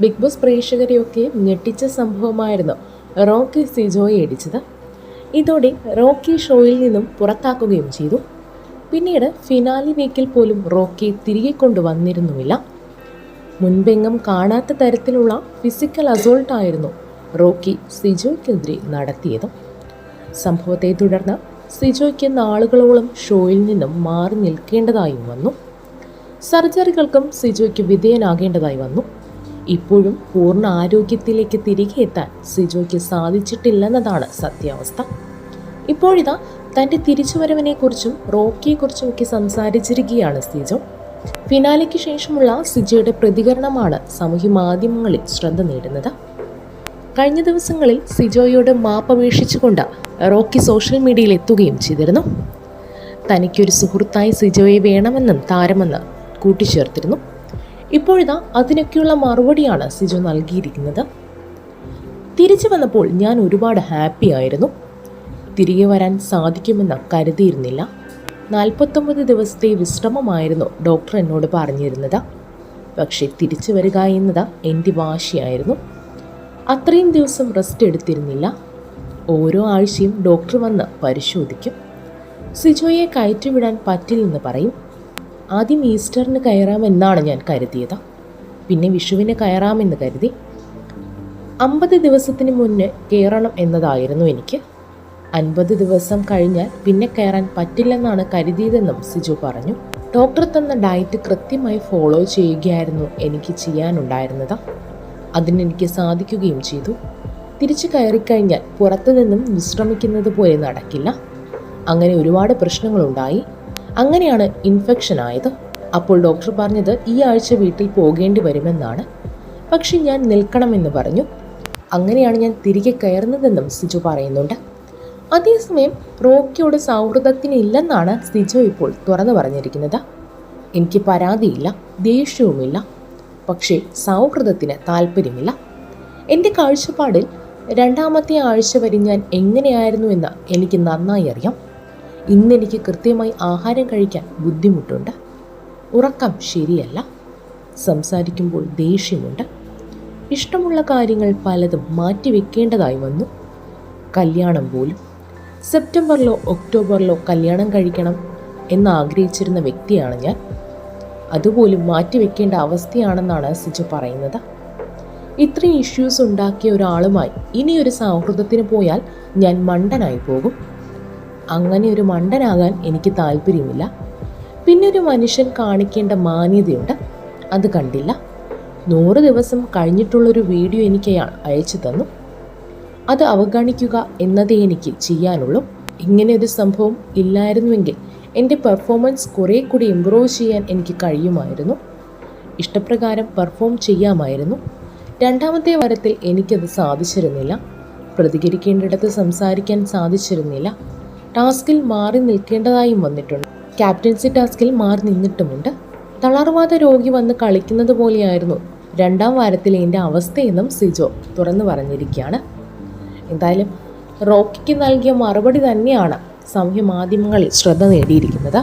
Big boss പ്രേക്ഷകരെയൊക്കെ ഞെട്ടിച്ച സംഭവമായിരുന്നു Rocky സിജോയെ ഇടിച്ചത്. ഇതോടെ റോക്കി ഷോയിൽ നിന്നും പുറത്താക്കുകയും ചെയ്തു. പിന്നീട് ഫിനാലി വീക്കിൽ പോലും റോക്കി തിരികെ കൊണ്ടുവന്നിരുന്നുമില്ല. മുൻപെങ്ങും കാണാത്ത തരത്തിലുള്ള ഫിസിക്കൽ അസോൾട്ടായിരുന്നു റോക്കി സിജോയ്ക്കെതിരെ നടത്തിയത്. സംഭവത്തെ തുടർന്ന് സിജോയ്ക്ക് നാളുകളോളം ഷോയിൽ നിന്നും മാറി നിൽക്കേണ്ടതായും വന്നു. സർജറികൾക്കും സിജോയ്ക്ക് വിധേയനാകേണ്ടതായി വന്നു. ഇപ്പോഴും പൂർണ ആരോഗ്യത്തിലേക്ക് തിരികെ എത്താൻ സിജോയ്ക്ക് സാധിച്ചിട്ടില്ലെന്നതാണ് സത്യാവസ്ഥ. ഇപ്പോഴിതാ തന്റെ തിരിച്ചുവരവിനെക്കുറിച്ചും റോക്കിയെക്കുറിച്ചും ഒക്കെ സംസാരിച്ചിരിക്കുകയാണ് സിജോ. ഫിനാലയ്ക്ക് ശേഷമുള്ള സിജയുടെ പ്രതികരണമാണ് സാമൂഹ്യ മാധ്യമങ്ങളിൽ ശ്രദ്ധ നേടുന്നത്. കഴിഞ്ഞ ദിവസങ്ങളിൽ സിജോയോട് മാപ്പപേക്ഷിച്ചുകൊണ്ട് റോക്കി സോഷ്യൽ മീഡിയയിൽ എത്തുകയും ചെയ്തിരുന്നു. തനിക്കൊരു സുഹൃത്തായി സിജോയെ വേണമെന്നും താരമെന്ന് കൂട്ടിച്ചേർത്തിരുന്നു. ഇപ്പോഴിതാ അതിനൊക്കെയുള്ള മറുപടിയാണ് സിജു നൽകിയിരിക്കുന്നത്. തിരിച്ചു വന്നപ്പോൾ ഞാൻ ഒരുപാട് ഹാപ്പി ആയിരുന്നു. തിരികെ വരാൻ സാധിക്കുമെന്ന് കരുതിയിരുന്നില്ല. നാൽപ്പത്തൊമ്പത് ദിവസത്തെ വിശ്രമമായിരുന്നു ഡോക്ടർ എന്നോട് പറഞ്ഞിരുന്നത്. പക്ഷേ തിരിച്ചു വരിക എന്നത് എന്റെ വാശിയായിരുന്നു. അത്രയും ദിവസം റെസ്റ്റ് എടുത്തിരുന്നില്ല. ഓരോ ആഴ്ചയും ഡോക്ടർ വന്ന് പരിശോധിക്കും. സിജോയെ കയറ്റിവിടാൻ പറ്റില്ലെന്ന് പറയും. ആദ്യം ഈസ്റ്ററിന് കയറാമെന്നാണ് ഞാൻ കരുതിയത്. പിന്നെ വിഷുവിന് കയറാമെന്ന് കരുതി. അമ്പത് ദിവസത്തിന് മുന്നേ കയറണം എന്നതായിരുന്നു എനിക്ക്. അൻപത് ദിവസം കഴിഞ്ഞാൽ പിന്നെ കയറാൻ പറ്റില്ലെന്നാണ് കരുതിയതെന്നും സിജു പറഞ്ഞു. ഡോക്ടർ തന്ന ഡയറ്റ് കൃത്യമായി ഫോളോ ചെയ്യുകയായിരുന്നു എനിക്ക് ചെയ്യാനുണ്ടായിരുന്നത്. അതിനെനിക്ക് സാധിക്കുകയും ചെയ്തു. തിരിച്ചു കയറിക്കഴിഞ്ഞാൽ പുറത്തു നിന്നും വിശ്രമിക്കുന്നത് പോലെ നടക്കില്ല. അങ്ങനെ ഒരുപാട് പ്രശ്നങ്ങളുണ്ടായി. അങ്ങനെയാണ് ഇൻഫെക്ഷൻ ആയത്. അപ്പോൾ ഡോക്ടർ പറഞ്ഞത് ഈ ആഴ്ച വീട്ടിൽ പോകേണ്ടി വരുമെന്നാണ്. പക്ഷെ ഞാൻ നിൽക്കണമെന്ന് പറഞ്ഞു. അങ്ങനെയാണ് ഞാൻ തിരികെ കയറുന്നതെന്നും സിജു പറയുന്നുണ്ട്. അതേസമയം റോക്കിയോട് സൗഹൃദത്തിനില്ലെന്നാണ് സിജു ഇപ്പോൾ തുറന്നു പറഞ്ഞിരിക്കുന്നത്. എനിക്ക് പരാതിയില്ല ദേഷ്യവുമില്ല. പക്ഷേ സൗഹൃദത്തിന് താല്പര്യമില്ല. എന്റെ കാഴ്ചപ്പാടിൽ രണ്ടാമത്തെ ആഴ്ച വരെ ഞാൻ എങ്ങനെയായിരുന്നു എന്ന് എനിക്ക് നന്നായി അറിയാം. ഇന്നെനിക്ക് കൃത്യമായി ആഹാരം കഴിക്കാൻ ബുദ്ധിമുട്ടുണ്ട്. ഉറക്കം ശരിയല്ല. സംസാരിക്കുമ്പോൾ ദേഷ്യമുണ്ട്. ഇഷ്ടമുള്ള കാര്യങ്ങൾ പലതും മാറ്റിവെക്കേണ്ടതായി വന്നു. കല്യാണം പോലും. സെപ്റ്റംബറിലോ ഒക്ടോബറിലോ കല്യാണം കഴിക്കണം എന്നാഗ്രഹിച്ചിരുന്ന വ്യക്തിയാണ് ഞാൻ. അതുപോലും മാറ്റിവെക്കേണ്ട അവസ്ഥയാണെന്നാണ് സിജു പറയുന്നത്. ഇത്രയും ഇഷ്യൂസ് ഉണ്ടാക്കിയ ഒരാളുമായി ഇനിയൊരു സൗഹൃദത്തിന് പോയാൽ ഞാൻ മണ്ടനായി പോകും. അങ്ങനെ ഒരു മണ്ടനാകാൻ എനിക്ക് താല്പര്യമില്ല. പിന്നെ ഒരു മനുഷ്യൻ കാണിക്കേണ്ട മാന്യതയുണ്ട്. അത് കണ്ടില്ല. നൂറ് ദിവസം കഴിഞ്ഞിട്ടുള്ളൊരു വീഡിയോ എനിക്ക് അയാൾ അയച്ചു തന്നു. അത് അവഗണിക്കുക എന്നതേ എനിക്ക് ചെയ്യാനുള്ളൂ. ഇങ്ങനെ ഒരു സംഭവം ഇല്ലായിരുന്നുവെങ്കിൽ എന്റെ പെർഫോമൻസ് കുറേ കൂടി ഇമ്പ്രൂവ് ചെയ്യാൻ എനിക്ക് കഴിയുമായിരുന്നു. ഇഷ്ടപ്രകാരം പെർഫോം ചെയ്യാമായിരുന്നു. രണ്ടാമത്തെ വാരത്തിൽ എനിക്കത് സാധിച്ചിരുന്നില്ല. പ്രതികരിക്കേണ്ടിടത്ത് സംസാരിക്കാൻ സാധിച്ചിരുന്നില്ല. ടാസ്കിൽ മാറി നിൽക്കേണ്ടതായും വന്നിട്ടുണ്ട്. ക്യാപ്റ്റൻസി ടാസ്കിൽ മാറി നിന്നിട്ടുമുണ്ട്. തളർവാദ രോഗി വന്ന് കളിക്കുന്നത് പോലെയായിരുന്നു രണ്ടാം വാരത്തിലെ എന്റെ അവസ്ഥയെന്നും സിജോ തുറന്നു പറഞ്ഞിരിക്കുകയാണ്. എന്തായാലും റോക്കിക്ക് നൽകിയ മറുപടി തന്നെയാണ് സാമൂഹ്യ മാധ്യമങ്ങളിൽ ശ്രദ്ധ നേടിയിരിക്കുന്നത്.